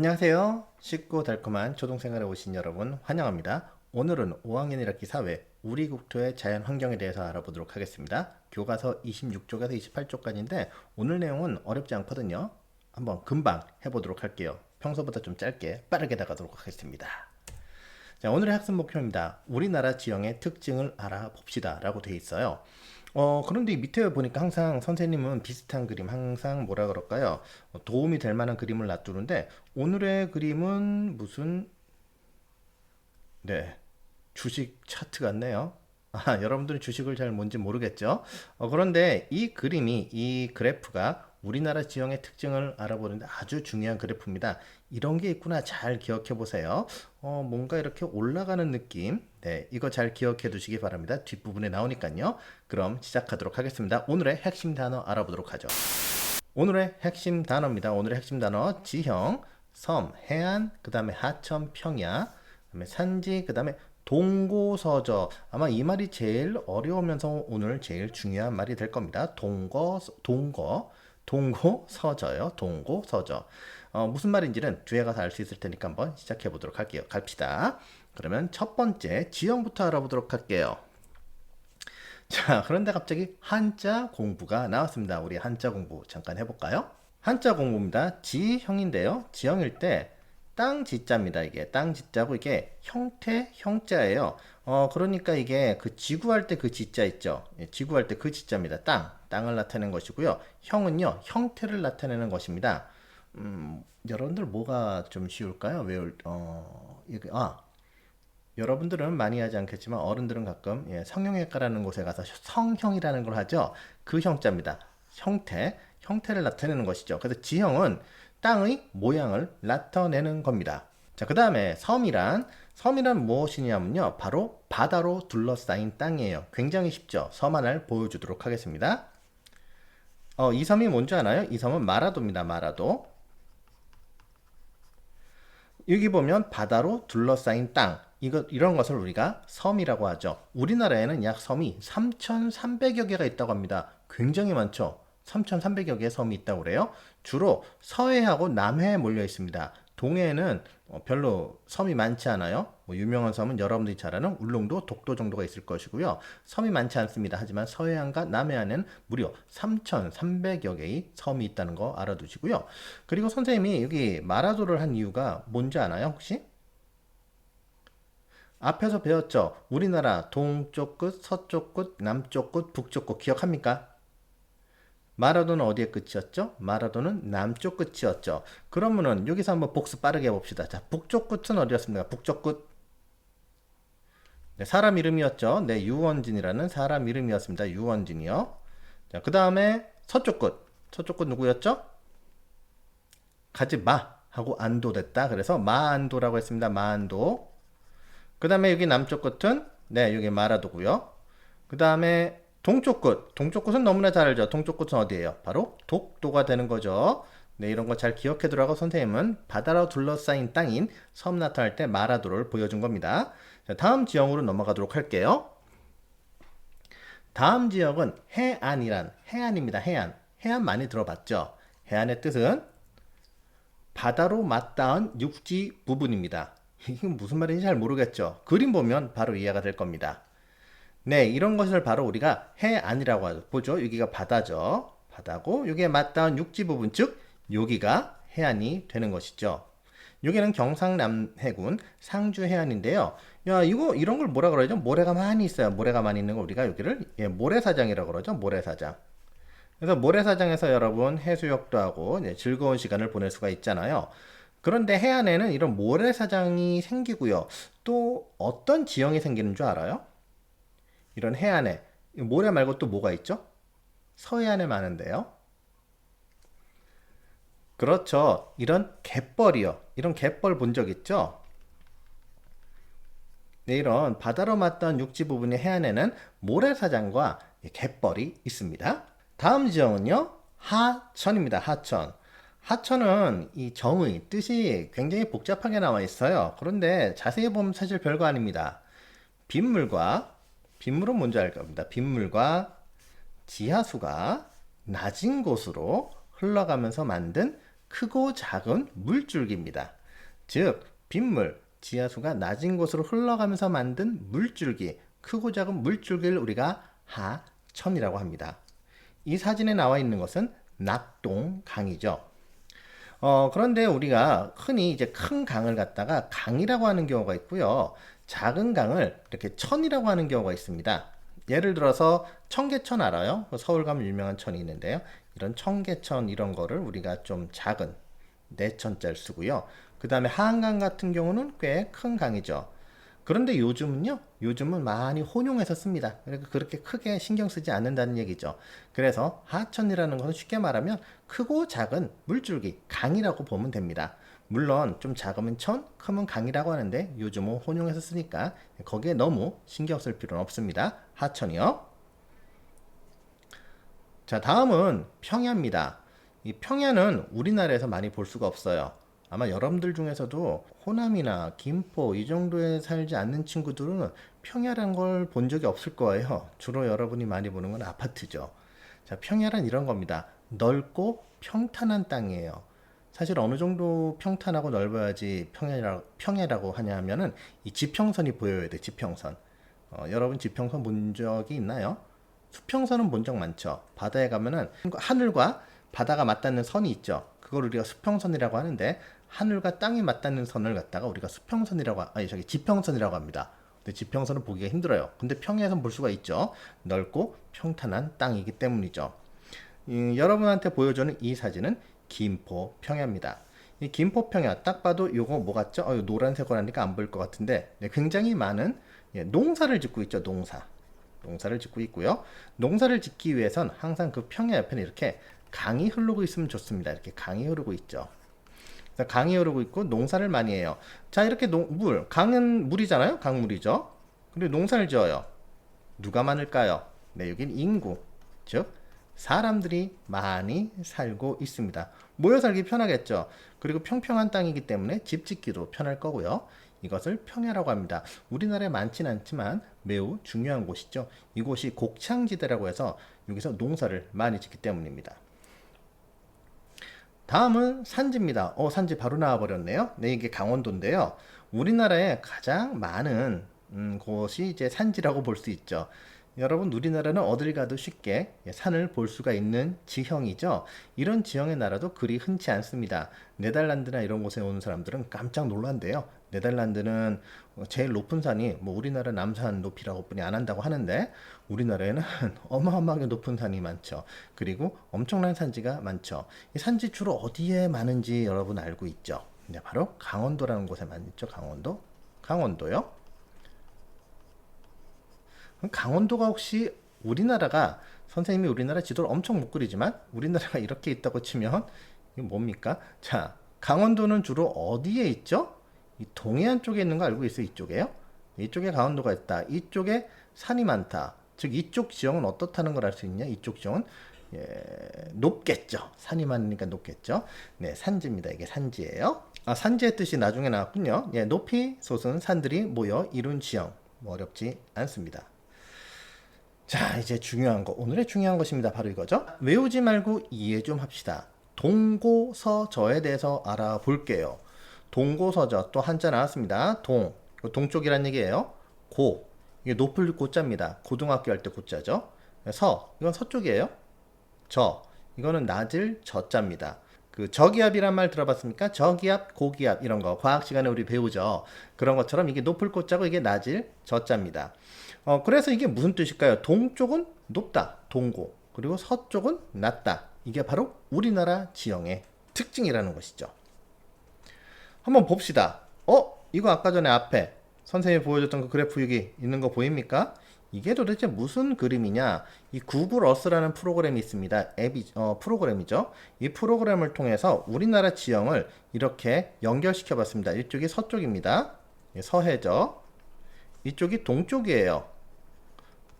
안녕하세요. 쉽고 달콤한 초등생활에 오신 여러분 환영합니다. 오늘은 5학년 1학기 사회 우리 국토의 자연 환경에 대해서 알아보도록 하겠습니다. 교과서 26쪽에서 28쪽까지인데 오늘 내용은 어렵지 않거든요. 한번 금방 해보도록 할게요. 평소보다 좀 짧게 빠르게 나가도록 하겠습니다. 자, 오늘의 학습 목표입니다. 우리나라 지형의 특징을 알아봅시다. 라고 되어 있어요. 어, 그런데 이 밑에 보니까 항상 선생님은 비슷한 그림, 항상 뭐라 그럴까요? 어, 도움이 될 만한 그림을 놔두는데, 오늘의 그림은 무슨, 네, 주식 차트 같네요. 아, 여러분들은 주식을 잘 뭔지 모르겠죠? 어, 그런데 이 그림이, 이 그래프가 우리나라 지형의 특징을 알아보는데 아주 중요한 그래프입니다. 이런 게 있구나. 잘 기억해 보세요. 어, 뭔가 이렇게 올라가는 느낌. 네, 이거 잘 기억해 두시기 바랍니다. 뒷부분에 나오니까요. 그럼 시작하도록 하겠습니다. 오늘의 핵심 단어 알아보도록 하죠. 오늘의 핵심 단어입니다. 오늘의 핵심 단어 지형, 섬, 해안, 그 다음에 하천, 평야, 그 다음에 산지, 그 다음에 동고서저. 아마 이 말이 제일 어려우면서 오늘 제일 중요한 말이 될 겁니다. 동거, 동거, 동고 서저요. 동고 서저. 어, 무슨 말인지는 뒤에 가서 알 수 있을 테니까 한번 시작해 보도록 할게요. 갑시다. 그러면 첫 번째 지형부터 알아보도록 할게요. 자, 그런데 갑자기 한자 공부가 나왔습니다. 우리 한자 공부 잠깐 해볼까요? 한자 공부입니다. 지형인데요. 지형일 때 땅 지자입니다. 이게 땅 지자고 이게 형태 형자예요. 어, 그러니까 이게 그 지구할 때 그 지자 있죠. 예, 지구할 때 그 지자입니다. 땅, 땅을 나타내는 것이고요. 형은요, 형태를 나타내는 것입니다. 음, 여러분들 뭐가 좀 쉬울까요? 외울, 어, 이게, 아, 여러분들은 많이 하지 않겠지만 어른들은 가끔 예, 성형외과라는 곳에 가서 성형이라는 걸 하죠. 그 형자입니다. 형태, 형태를 나타내는 것이죠. 그래서 지형은 땅의 모양을 나타내는 겁니다. 자, 그 다음에 섬이란 섬이란 무엇이냐면요. 바로 바다로 둘러싸인 땅이에요. 굉장히 쉽죠. 섬 하나를 보여주도록 하겠습니다. 어, 이 섬이 뭔지 아나요? 이 섬은 마라도입니다. 마라도. 여기 보면 바다로 둘러싸인 땅. 이거, 이런 것을 우리가 섬이라고 하죠. 우리나라에는 약 섬이 3,300여 개가 있다고 합니다. 굉장히 많죠. 3,300여 개의 섬이 있다고 그래요. 주로 서해하고 남해에 몰려 있습니다. 동해에는 어, 별로 섬이 많지 않아요. 뭐 유명한 섬은 여러분들이 잘 아는 울릉도, 독도 정도가 있을 것이고요. 섬이 많지 않습니다. 하지만 서해안과 남해안은 무려 3,300여 개의 섬이 있다는 거 알아두시고요. 그리고 선생님이 여기 마라도를 한 이유가 뭔지 아나요, 혹시? 앞에서 배웠죠. 우리나라 동쪽 끝, 서쪽 끝, 남쪽 끝, 북쪽 끝 기억합니까? 마라도는 어디에 끝이었죠? 마라도는 남쪽 끝이었죠. 그러면은 여기서 한번 복습 빠르게 해봅시다. 자, 북쪽 끝은 어디였습니까? 북쪽 끝. 네, 사람 이름이었죠. 네, 유원진이라는 사람 이름이었습니다. 유원진이요. 자, 그 다음에 서쪽 끝. 서쪽 끝 누구였죠? 가지 마 하고 안도 됐다. 그래서 마안도라고 했습니다. 마안도. 그 다음에 여기 남쪽 끝은 네, 여기 마라도고요. 그 다음에 동쪽 끝. 동쪽 끝은 너무나 잘 알죠. 동쪽 끝은 어디예요? 바로 독도가 되는 거죠. 네, 이런 거 잘 기억해 두라고 선생님은 바다로 둘러싸인 땅인 섬 나타날 때 마라도를 보여준 겁니다. 자, 다음 지형으로 넘어가도록 할게요. 다음 지역은 해안이란 해안입니다. 해안. 해안 많이 들어봤죠? 해안의 뜻은 바다로 맞닿은 육지 부분입니다. 이게 무슨 말인지 잘 모르겠죠? 그림 보면 바로 이해가 될 겁니다. 네, 이런 것을 바로 우리가 해안이라고. 보죠? 여기가 바다죠. 바다고, 여기에 맞닿은 육지 부분, 즉, 여기가 해안이 되는 것이죠. 여기는 경상남해군 상주 해안인데요. 야, 이거, 이런 걸 뭐라 그러죠? 모래가 많이 있어요. 모래가 많이 있는 거 우리가 여기를, 예, 모래사장이라고 그러죠. 모래사장. 그래서 모래사장에서 여러분 해수욕도 하고 예, 즐거운 시간을 보낼 수가 있잖아요. 그런데 해안에는 이런 모래사장이 생기고요. 또 어떤 지형이 생기는 줄 알아요? 이런 해안에 모래 말고 또 뭐가 있죠? 서해안에 많은데요. 그렇죠. 이런 갯벌이요. 이런 갯벌 본 적 있죠? 네, 이런 바다로 맞닿은 육지 부분의 해안에는 모래사장과 갯벌이 있습니다. 다음 지형은요. 하천입니다. 하천. 하천은 이 정의, 뜻이 굉장히 복잡하게 나와 있어요. 그런데 자세히 보면 사실 별거 아닙니다. 빗물과 빗물은 뭔지 알 겁니다. 빗물과 지하수가 낮은 곳으로 흘러가면서 만든 크고 작은 물줄기입니다. 즉, 빗물, 지하수가 낮은 곳으로 흘러가면서 만든 물줄기, 크고 작은 물줄기를 우리가 하천이라고 합니다. 이 사진에 나와 있는 것은 낙동강이죠. 어, 그런데 우리가 흔히 이제 큰 강을 갖다가 강이라고 하는 경우가 있고요. 작은 강을 이렇게 천이라고 하는 경우가 있습니다. 예를 들어서 청계천 알아요? 그 서울 가면 유명한 천이 있는데요. 이런 청계천 이런 거를 우리가 좀 작은 내천자를 쓰고요. 그 다음에 한강 같은 경우는 꽤 큰 강이죠. 그런데 요즘은요, 요즘은 많이 혼용해서 씁니다. 그러니까 그렇게 크게 신경 쓰지 않는다는 얘기죠. 그래서 하천이라는 것은 쉽게 말하면 크고 작은 물줄기, 강이라고 보면 됩니다. 물론 좀 작으면 천, 크면 강이라고 하는데 요즘은 혼용해서 쓰니까 거기에 너무 신경 쓸 필요는 없습니다. 하천이요. 자, 다음은 평야입니다. 이 평야는 우리나라에서 많이 볼 수가 없어요. 아마 여러분들 중에서도 호남이나 김포 이 정도에 살지 않는 친구들은 평야라는 걸본 적이 없을 거예요. 주로 여러분이 많이 보는 건 아파트죠. 자, 평야란 이런 겁니다. 넓고 평탄한 땅이에요. 사실 어느 정도 평탄하고 넓어야지 평야라, 평야라고 하냐 하면은 이 지평선이 보여야 돼, 지평선. 어, 여러분 지평선 본 적이 있나요? 수평선은 본 적 많죠. 바다에 가면은 하늘과 바다가 맞닿는 선이 있죠. 그걸 우리가 수평선이라고 하는데 하늘과 땅이 맞닿는 선을 갖다가 우리가 수평선이라고 하- 아니 저기 지평선이라고 합니다. 근데 지평선은 보기가 힘들어요. 근데 평야에선 볼 수가 있죠. 넓고 평탄한 땅이기 때문이죠. 이, 여러분한테 보여주는 이 사진은 김포 평야입니다. 이 김포 평야 딱 봐도 요거 뭐 같죠? 어, 노란색으로 하니까 안 보일 것 같은데 네, 굉장히 많은 예, 농사를 짓고 있죠. 농사. 농사를 짓고 있고요. 농사를 짓기 위해선 항상 그 평야 옆에는 이렇게 강이 흐르고 있으면 좋습니다. 이렇게 강이 흐르고 있죠. 강이 흐르고 있고 농사를 많이 해요. 자, 이렇게 농, 물, 강은 물이잖아요. 강물이죠. 근데 농사를 지어요. 누가 많을까요? 네, 여긴 인구. 즉, 사람들이 많이 살고 있습니다. 모여 살기 편하겠죠. 그리고 평평한 땅이기 때문에 집 짓기도 편할 거고요. 이것을 평야라고 합니다. 우리나라에 많지는 않지만 매우 중요한 곳이죠. 이곳이 곡창지대라고 해서 여기서 농사를 많이 짓기 때문입니다. 다음은 산지입니다. 어, 산지 바로 나와버렸네요. 네, 이게 강원도인데요. 우리나라에 가장 많은 음, 곳이 이제 산지라고 볼 수 있죠. 여러분, 우리나라는 어딜 가도 쉽게 산을 볼 수가 있는 지형이죠. 이런 지형의 나라도 그리 흔치 않습니다. 네덜란드나 이런 곳에 오는 사람들은 깜짝 놀란대요. 네덜란드는 제일 높은 산이 뭐 우리나라 남산 높이라고 뿐이 안 한다고 하는데 우리나라에는 어마어마하게 높은 산이 많죠. 그리고 엄청난 산지가 많죠. 이 산지 주로 어디에 많은지 여러분 알고 있죠? 네, 바로 강원도라는 곳에 많죠. 강원도. 강원도요. 강원도가 혹시 우리나라가 선생님이 우리나라 지도를 엄청 못 그리지만 우리나라가 이렇게 있다고 치면 이게 뭡니까? 자, 강원도는 주로 어디에 있죠? 이 동해안 쪽에 있는 거 알고 있어요? 이쪽에요? 이쪽에 강원도가 있다. 이쪽에 산이 많다. 즉 이쪽 지형은 어떻다는 걸 알 수 있냐? 이쪽 지형은 예, 높겠죠. 산이 많으니까 높겠죠. 네, 산지입니다. 이게 산지예요. 아, 산지의 뜻이 나중에 나왔군요. 예, 높이 솟은 산들이 모여 이룬 지형. 뭐 어렵지 않습니다. 자, 이제 중요한 거. 오늘의 중요한 것입니다. 바로 이거죠. 외우지 말고 이해 좀 합시다. 동고서저에 대해서 알아볼게요. 동고서저 또 한자 나왔습니다. 동. 동쪽이란 얘기예요. 고. 이게 높을 고자입니다. 고등학교 할 때 고자죠. 서. 이건 서쪽이에요. 저. 이거는 낮을 저자입니다. 그 저기압이란 말 들어봤습니까? 저기압, 고기압 이런 거 과학 시간에 우리 배우죠. 그런 것처럼 이게 높을 꽃자고 이게 낮을 저자입니다. 어, 그래서 이게 무슨 뜻일까요? 동쪽은 높다, 동고. 그리고 서쪽은 낮다. 이게 바로 우리나라 지형의 특징이라는 것이죠. 한번 봅시다. 어? 이거 아까 전에 앞에 선생님이 보여줬던 그 그래프 여기 있는 거 보입니까? 이게 도대체 무슨 그림이냐? 이 구글 어스라는 프로그램이 있습니다. 앱이 어, 프로그램이죠. 이 프로그램을 통해서 우리나라 지형을 이렇게 연결시켜 봤습니다. 이쪽이 서쪽입니다. 예, 서해죠. 이쪽이 동쪽이에요.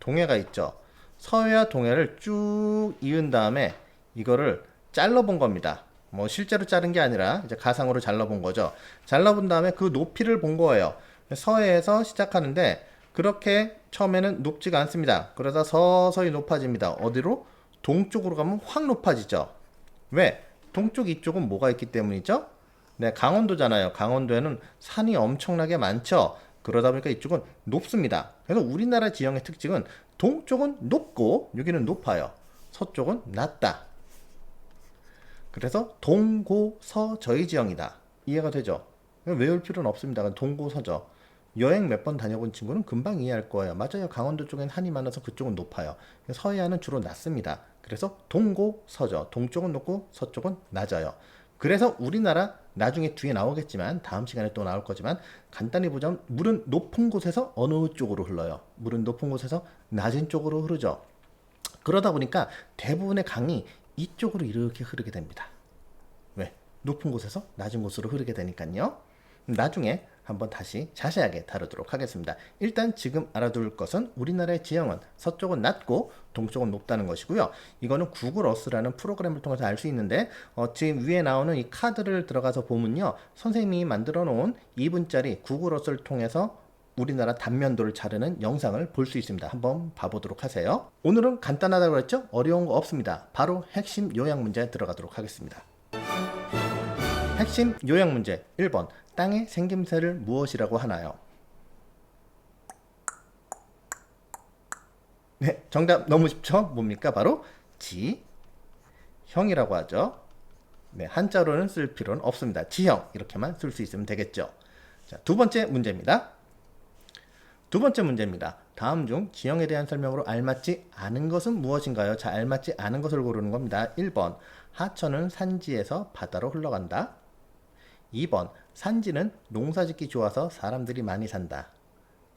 동해가 있죠. 서해와 동해를 쭉 이은 다음에 이거를 잘라본 겁니다. 뭐 실제로 자른 게 아니라 이제 가상으로 잘라본 거죠. 잘라본 다음에 그 높이를 본 거예요. 서해에서 시작하는데 그렇게 처음에는 높지가 않습니다. 그러다 서서히 높아집니다. 어디로? 동쪽으로 가면 확 높아지죠. 왜? 동쪽 이쪽은 뭐가 있기 때문이죠? 네, 강원도잖아요. 강원도에는 산이 엄청나게 많죠. 그러다 보니까 이쪽은 높습니다. 그래서 우리나라 지형의 특징은 동쪽은 높고 여기는 높아요. 서쪽은 낮다. 그래서 동고서저의 지형이다. 이해가 되죠? 외울 필요는 없습니다. 동고서저. 여행 몇 번 다녀본 친구는 금방 이해할 거예요. 맞아요. 강원도 쪽엔 한이 많아서 그쪽은 높아요. 서해안은 주로 낮습니다. 그래서 동고서저. 동쪽은 높고 서쪽은 낮아요. 그래서 우리나라 나중에 뒤에 나오겠지만 다음 시간에 또 나올 거지만 간단히 보자면 물은 높은 곳에서 어느 쪽으로 흘러요. 물은 높은 곳에서 낮은 쪽으로 흐르죠. 그러다 보니까 대부분의 강이 이쪽으로 이렇게 흐르게 됩니다. 왜? 높은 곳에서 낮은 곳으로 흐르게 되니까요. 나중에 한번 다시 자세하게 다루도록 하겠습니다. 일단 지금 알아둘 것은 우리나라의 지형은 서쪽은 낮고 동쪽은 높다는 것이고요. 이거는 구글 어스라는 프로그램을 통해서 알 수 있는데 어, 지금 위에 나오는 이 카드를 들어가서 보면요. 선생님이 만들어 놓은 2분짜리 구글 어스를 통해서 우리나라 단면도를 자르는 영상을 볼 수 있습니다. 한번 봐보도록 하세요. 오늘은 간단하다고 했죠? 어려운 거 없습니다. 바로 핵심 요약 문제 들어가도록 하겠습니다. 핵심 요약 문제 1번 땅의 생김새를 무엇이라고 하나요? 네, 정답 너무 쉽죠? 뭡니까? 바로 지형이라고 하죠. 네, 한자로는 쓸 필요는 없습니다. 지형 이렇게만 쓸 수 있으면 되겠죠. 자, 두 번째 문제입니다. 두 번째 문제입니다. 다음 중 지형에 대한 설명으로 알맞지 않은 것은 무엇인가요? 자, 알맞지 않은 것을 고르는 겁니다. 1번 하천은 산지에서 바다로 흘러간다. 2번 산지는 농사짓기 좋아서 사람들이 많이 산다.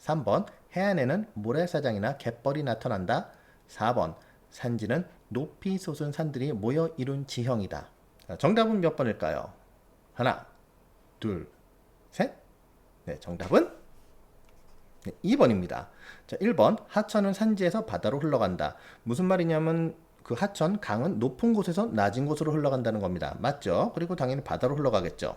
3번 해안에는 모래사장이나 갯벌이 나타난다. 4번 산지는 높이 솟은 산들이 모여 이룬 지형이다. 자, 정답은 몇 번일까요? 하나, 둘, 셋. 네, 정답은 네, 2번입니다. 자, 1번 하천은 산지에서 바다로 흘러간다. 무슨 말이냐면 그 하천 강은 높은 곳에서 낮은 곳으로 흘러간다는 겁니다. 맞죠? 그리고 당연히 바다로 흘러가겠죠.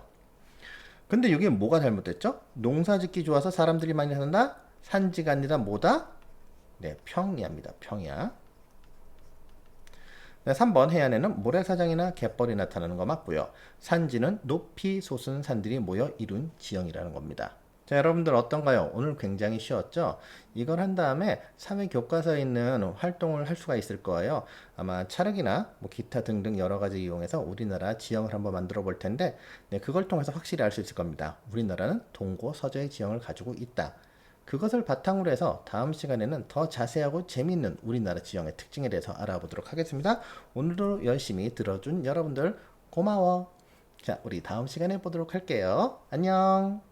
근데 여기 뭐가 잘못됐죠? 농사짓기 좋아서 사람들이 많이 산다? 산지가 아니라 뭐다? 네, 평야입니다. 평야. 네, 3번 해안에는 모래사장이나 갯벌이 나타나는 거 맞고요. 산지는 높이 솟은 산들이 모여 이룬 지형이라는 겁니다. 자, 여러분들 어떤가요? 오늘 굉장히 쉬웠죠? 이걸 한 다음에 사회 교과서에 있는 활동을 할 수가 있을 거예요. 아마 찰흙이나 뭐 기타 등등 여러 가지 이용해서 우리나라 지형을 한번 만들어 볼 텐데, 네, 그걸 통해서 확실히 알 수 있을 겁니다. 우리나라는 동고 서저의 지형을 가지고 있다. 그것을 바탕으로 해서 다음 시간에는 더 자세하고 재미있는 우리나라 지형의 특징에 대해서 알아보도록 하겠습니다. 오늘도 열심히 들어준 여러분들 고마워. 자, 우리 다음 시간에 보도록 할게요. 안녕.